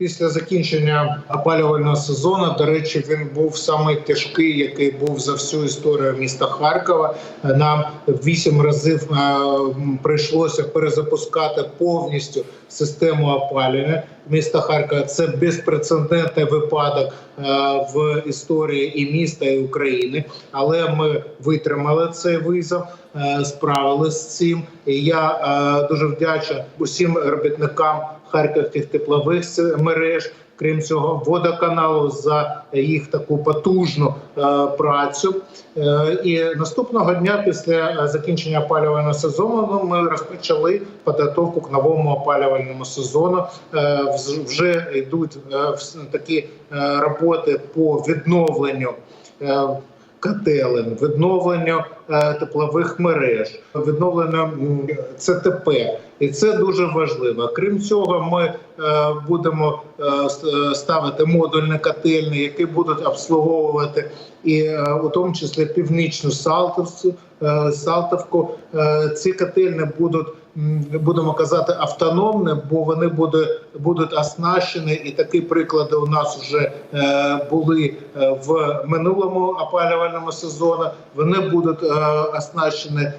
Після закінчення опалювального сезону, до речі, він був самий тяжкий, який був за всю історію міста Харкова. Нам вісім разів е, прийшлося перезапускати повністю систему опалення міста Харкова. Це безпрецедентний випадок е, в історії і міста, і України. Але ми витримали цей визов, е, справилися з цим. І я е, дуже вдячний усім робітникам харківських теплових мереж. Крім цього, водоканалу за їх таку потужну е, працю. Е, і наступного дня, після закінчення опалювального сезону, ну, ми розпочали підготовку к новому опалювальному сезону. Е, вже йдуть е, такі е, роботи по відновленню. е, Котелень, відновленню е, теплових мереж, відновленню м, ЦТП, і це дуже важливо. Крім цього, ми е, будемо е, е, ставити модульні котельні, які будуть обслуговувати і у тому числі північну Салтовцю, е, Салтовку. Ці котельні будуть. Будемо казати автономні, бо вони будуть будуть оснащені, і такі приклади у нас вже були в минулому опалювальному сезоні. Вони будуть оснащені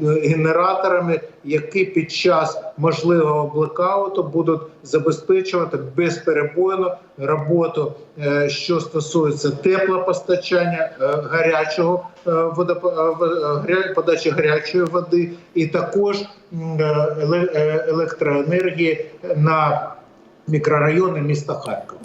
генераторами, які під час можливого блекауту будуть забезпечувати безперебойну роботу, е, що стосується теплопостачання, е, гарячого е, подачі гарячої води, і також електроенергії на мікрорайони міста Харкова.